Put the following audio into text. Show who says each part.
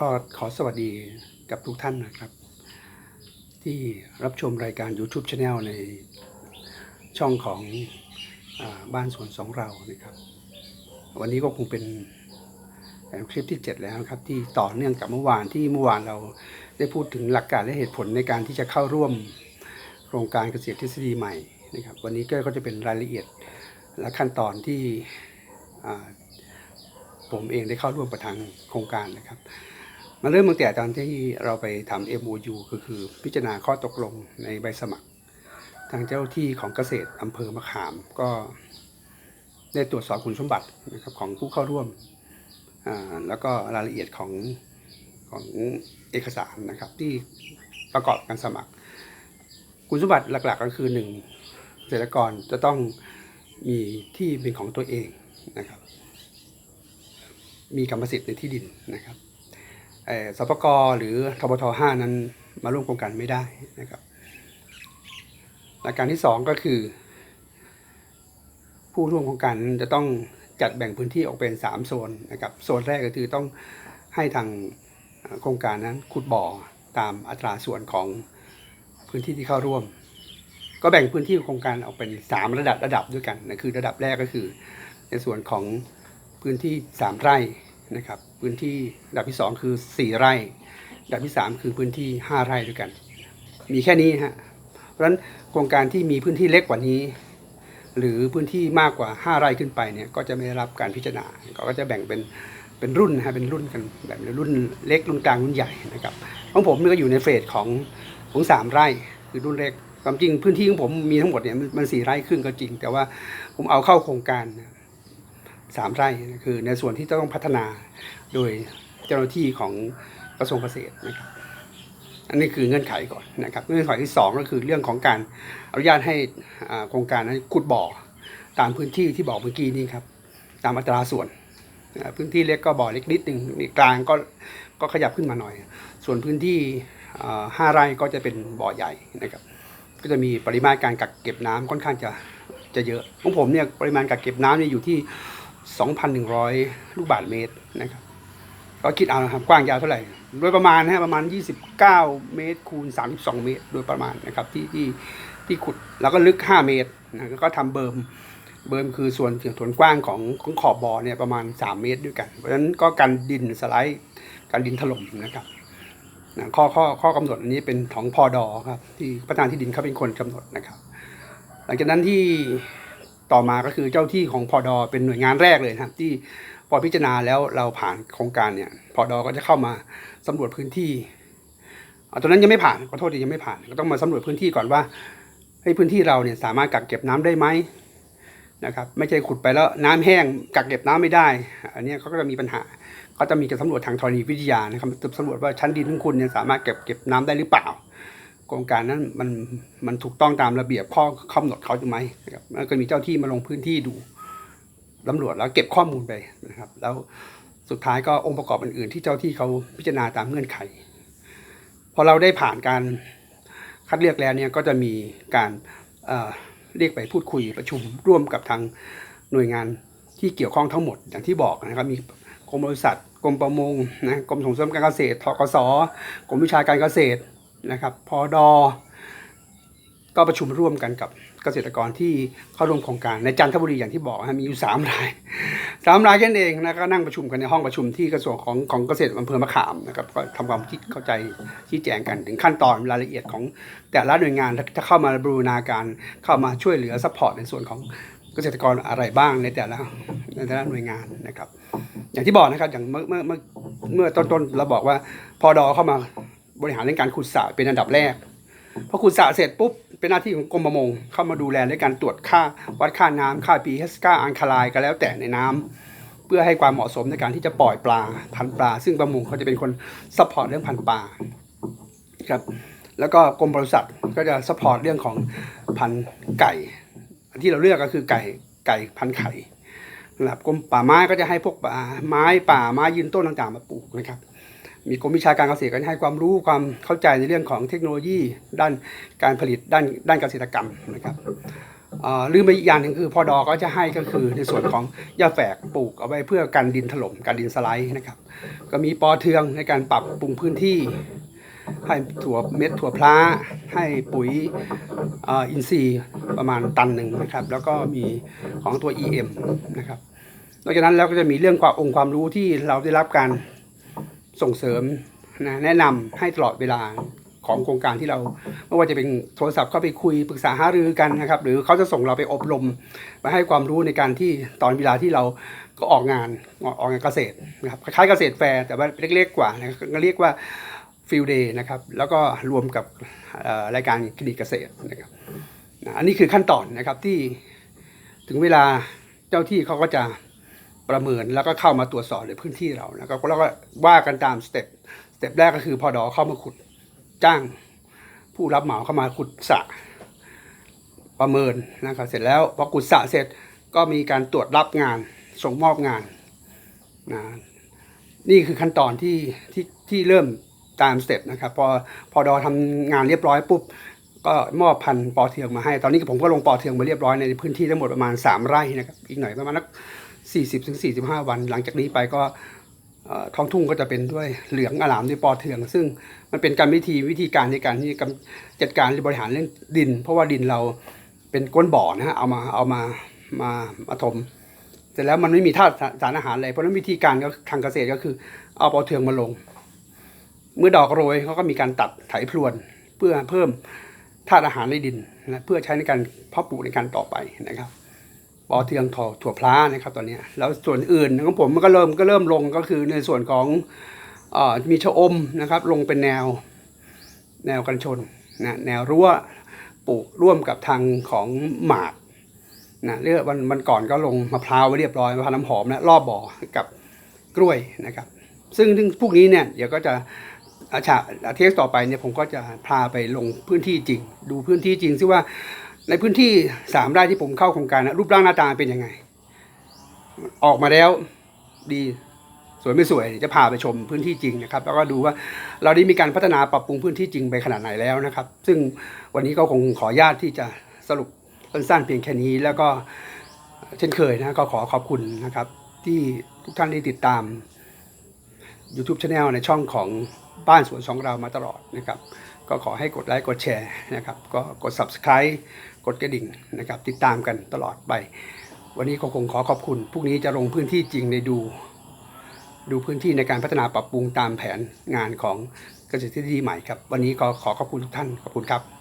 Speaker 1: ก็ขอสวัสดีกับทุกท่านนะครับ ที่รับชมรายการ YouTube Channel ในช่องของอบ้านสวนสองเรานะครับ วันนี้ก็คงเป็นคลิปที่ 7 แล้วครับ ที่ต่อเนื่องกับเมื่อวานที่เมื่อวานเราได้พูดถึงหลักการและเหตุผลในการที่จะเข้าร่วมโครงการเกษตรทฤษฎีใหม่นะครับ วันนี้ก็จะเป็นรายละเอียดและขั้นตอนที่ผมเองได้เข้าร่วมประทางโครงการนะครับ มาเริ่มตั้งแต่ตอนที่เราไปทำ MOU ก็คือพิจารณาข้อตกลงในใบสมัคร ทางเจ้าที่ของเกษตรอำเภอมะขามก็ได้ตรวจสอบคุณสมบัตินะครับของผู้เข้าร่วมอ่าแล้วก็รายละเอียดของของเอกสารนะครับที่ประกอบการสมัคร คุณสมบัติหลักๆก็คือหนึ่งเกษตรกรจะต้องมีที่เป็นของตัวเองนะครับ มีกรรมสิทธิ์ในที่ดินนะครับ สปกหรือทบท5นั้นมาร่วมโครงการไม่ได้นะครับหลักการที่สองก็คือ ผู้ร่วมโครงการจะต้องจัดแบ่งพื้นที่ออกเป็น 3 โซนนะครับโซนแรกก็คือต้องให้ทางโครงการนั้นขุดบ่อตามอัตราส่วนของพื้นที่ที่เข้าร่วม ก็แบ่งพื้นที่โครงการออกเป็น 3 ระดับระดับด้วยกันนะคือระดับแรกก็คือ ในส่วนของพื้นที่ 3 ไร่ นะครับพื้นที่ระดับที่ 2 คือ 4 ไร่ระดับที่ 3 คือพื้นที่ 5 ไร่ด้วยกัน มีแค่นี้ฮะเพราะฉะนั้นโครงการที่มีพื้นที่เล็กกว่านี้ หรือพื้นที่มากกว่า 5 ไร่ขึ้นไปเนี่ยก็จะไม่ได้รับการพิจารณาก็จะแบ่งเป็นเป็นรุ่นนะฮะเป็นรุ่นกันแบบรุ่นเล็กรุ่นกลางรุ่นใหญ่นะครับของผมนี่ก็อยู่ในเฟสของของสามไร่คือรุ่นเล็กความจริงพื้นที่ของผมมีทั้งหมดเนี่ยมันมันสี่ไร่ครึ่งก็จริง แต่ว่าผมเอาเข้าโครงการ สามไร่คือในส่วนที่จะต้องพัฒนาโดยเจ้าหน้าที่ของกระทรวงเกษตรนะครับอันนี้คือเงื่อนไขก่อนนะครับเงื่อนไขที่สองก็คือเรื่องของการอนุญาตให้อ่าโครงการนั้นขุดบ่อตามพื้นที่ที่บอกเมื่อกี้นี้ครับตามอัตราส่วน พื้นที่เล็กก็บ่อเล็กนิดหนึ่งกลางก็ก็ขยับขึ้นมาหน่อย ส่วนพื้นที่ห้าไร่ก็จะเป็นบ่อใหญ่นะครับก็จะมีปริมาณการกักเก็บน้ำค่อนข้างจะจะเยอะของผมเนี่ยปริมาณกักเก็บน้ำเนี่ยอยู่ที่ 2,100 ลูกบาศก์เมตรนะครับก็คิดเอานะครับกว้างยาวเท่าไหร่ โดยประมาณนะประมาณ 29 เมตรคูณ 32 เมตร โดยประมาณนะครับที่ที่ที่ขุดแล้วก็ลึก 5 เมตรนะก็ทำเบิร์มเบิร์มคือส่วนส่วนกว้างของของขอบบ่อเนี่ยประมาณ 3 เมตรด้วยกัน เพราะฉะนั้นก็กันดินสไลด์กันดินถล่มนะครับนะข้อข้อข้อกำหนดอันนี้เป็นของพอดอครับที่ประธานที่ดินเขาเป็นคนกำหนดนะครับ หลังจากนั้นที่ ต่อมาก็คือเจ้าที่ของพอดอเป็นหน่วยงานแรกเลยนะครับ ที่พอพิจารณาแล้วเราผ่านโครงการเนี่ยพอดอก็จะเข้ามาสำรวจพื้นที่ตอนนั้นยังไม่ผ่านขอโทษทียังไม่ผ่าน ก็ต้องมาสำรวจพื้นที่ก่อนว่าให้พื้นที่เราเนี่ยสามารถกักเก็บน้ำได้ไหมนะครับไม่ใช่ขุดไปแล้วน้ำแห้งกักเก็บน้ำไม่ได้ อันนี้เขาก็จะมีปัญหาเขาจะมีการสำรวจทางธรณีวิทยานะครับสำรวจว่าชั้นดินของคุณเนี่ยสามารถเก็บเก็บน้ำได้หรือเปล่า โครงการนั้นมันมันถูกต้องตามระเบียบข้อกำหนดเขาหรือไม่นะครับก็มีเจ้าที่มาลงพื้นที่ดูตำรวจแล้วเก็บข้อมูลไปนะครับ แล้วสุดท้ายก็องค์ประกอบอื่น ๆ ที่เจ้าที่เขาพิจารณาตามเงื่อนไขพอเราได้ผ่านการคัดเลือกแล้วเนี่ยก็จะมีการเเรียกไปพูดคุยประชุมร่วมกับทางหน่วยงานที่เกี่ยวข้องทั้งหมดอย่างที่บอกนะครับมีกรมบริษัทกรมประมงนะกรมส่งเสริมการเกษตรทกสกรมวิชาการเกษตร นะครับพอดอก็ประชุมร่วมกันกับเกษตรกรที่เข้าร่วมโครงการในจันทบุรีอย่างที่บอกนะมีอยู่สามรายสามรายแค่นั้นเองนะก็นั่งประชุมกันในห้องประชุมที่กระทรวงของของเกษตรอำเภอมะขามนะครับก็ทำความคิดเข้าใจชี้แจงกันถึงขั้นตอนรายละเอียดของแต่ละหน่วยงานถ้าเข้ามาบูรณาการเข้ามาช่วยเหลือซัพพอร์ตในส่วนของเกษตรกรอะไรบ้างในแต่ละในแต่ละหน่วยงานนะครับ อย่างที่บอกนะครับอย่างเมื่อเมื่อเมื่อเมื่อต้นๆเราบอกว่าพอดอเข้ามา บริหารเรื่องการขุดสระเป็นอันดับแรกพอขุดสระเสร็จปุ๊บเป็นหน้าที่ของกรมประมงเข้ามาดูแลในการตรวจค่าวัดค่าน้ำค่า pH ค่าอัลคาไลก็แล้วแต่ในน้ำเพื่อให้ความเหมาะสมในการที่จะปล่อยปลาพันปลา ซึ่งประมงเขาจะเป็นคนซัพพอร์ตเรื่องพันปลาครับแล้วก็กรมปศุสัตว์ก็จะซัพพอร์ตเรื่องของพันไก่ที่เราเลือกก็คือไก่ไก่พันไข่นะครับกรมป่าไม้ก็จะให้พวกป่าไม้ป่าไม้ยืนต้นต่างๆมาปลูกนะครับ มีกรมวิชาการเกษตรก็จะให้ความรู้ความเข้าใจในเรื่องของเทคโนโลยีด้านการผลิตด้านด้านเกษตรกรรมนะครับเอ่อลืมไปอีกอย่างหนึ่งคือพอดอก็จะให้ก็คือในส่วนของหญ้าแฝกปลูกเอาไว้เพื่อกันดินถล่มกันดินสไลด์นะครับ ก็มีปอเทืองในการปรับปรุงพื้นที่ ให้ถั่วเม็ดถั่วพล้าให้ปุ๋ยอ่ออินทรีย์ประมาณตันหนึ่งนะครับ แล้วก็มีของตัว EM นะครับนอกจากนั้นแล้วก็จะมีเรื่องความองค์ความรู้ที่เราได้รับการ ส่งเสริมนะแนะนำให้ตลอดเวลาของโครงการที่เราไม่ว่าจะเป็นโทรศัพท์เข้าไปคุยปรึกษาหารือกันนะครับ หรือเขาจะส่งเราไปอบรมไปให้ความรู้ในการที่ตอนเวลาที่เราก็ออกงานออกงานเกษตรนะครับคล้ายเกษตรแฟร์แต่ว่าเล็กๆกว่านะก็เรียกว่าฟิลเดย์นะครับแล้วก็รวมกับรายการคลินิกเกษตรนะครับอันนี้คือขั้นตอนนะครับที่ถึงเวลาเจ้าที่เขาก็จะ ประเมินแล้วก็เข้ามาตรวจสอบในพื้นที่เรานะครับแล้วก็ว่ากันตามสเต็ปสเต็ปแรกก็คือพอดอเข้ามาขุดจ้าง ผู้รับเหมาเข้ามาขุดสระประเมินนะครับเสร็จแล้วพอขุดสระเสร็จก็มีการตรวจรับงานส่งมอบงานนะนี่คือขั้นตอนที่ที่ที่เริ่มตามสเต็ปนะครับพอพอดอทำงานเรียบร้อยปุ๊บก็มอบพันธุ์ปอเทืองมาให้ ตอนนี้ผมก็ลงปอเทืองมาเรียบร้อยในพื้นที่ทั้งหมดประมาณ 3 ไร่นะครับ อีกหน่อยประมาณนัก 40ถึง45 วัน หลังจากนี้ไปก็ท้องทุ่งก็จะเป็นด้วยเหลืองอลามด้วยปอเทือง ซึ่งมันเป็นการวิธีวิธีการในการที่กำจัดการบริหารเรื่องดิน เพราะว่าดินเราเป็นก้นบ่อนะฮะเอามาเอามามามาถมเสร็จแล้วมันไม่มีธาตุสารอาหารอะไรเพราะฉะนั้นวิธีการก็ทางเกษตรก็คือเอาปอเทืองมาลง เมื่อดอกโรยเขาก็มีการตัดไถพรวนเพื่อเพิ่มธาตุอาหารในดินนะเพื่อใช้ในการเพาะปลูกในการต่อไปนะครับ ปอเทืองถั่วถั่วพล้านะครับตอนนี้แล้วส่วนอื่นของผมมันก็เริ่มก็เริ่มลงก็คือในส่วนของอมีชะอมนะครับ ลงเป็นแนวแนวกันชนนะแนวรั้วปลูกร่วมกับทางของหมากนะเรียกวันวันก่อนก็ลงมะพร้าวไว้เรียบร้อยมะพร้าวน้ำหอมนะรอบบ่อกับกล้วยนะครับ ซึ่งซึ่งพวกนี้เนี่ยเดี๋ยวก็จะอาชาเทสต่อไปเนี่ยผมก็จะพาไปลงพื้นที่จริง ดูพื้นที่จริงซิว่า ในพื้นที่สามไร่ที่ผมเข้าโครงการนะรูปร่างหน้าตาเป็นยังไง ออกมาแล้วดีสวยไม่สวยจะพาไปชมพื้นที่จริงนะครับ แล้วก็ดูว่าเราได้มีการพัฒนาปรับปรุงพื้นที่จริงไปขนาดไหนแล้วนะครับ ซึ่งวันนี้ก็คงขออนุญาตที่จะสรุปสั้นๆเพียงแค่นี้ แล้วก็เช่นเคยนะก็ขอขอบคุณนะครับ ที่ทุกท่านได้ติดตาม YouTube Channel ในช่องของบ้านสวนสองเรามาตลอดนะครับ ก็ขอให้กดไลค์กดแชร์นะครับ ก็กด Subscribe กดกระดิ่งนะครับ ติดตามกันตลอดไป วันนี้ก็คงขอขอบคุณพรุ่งนี้จะลงพื้นที่จริงในดู ดูพื้นที่ในการพัฒนาปรับปรุงตามแผนงานของเกษตรทฤษฎีใหม่ครับ วันนี้ก็ขอขอบคุณทุกท่านขอบคุณครับ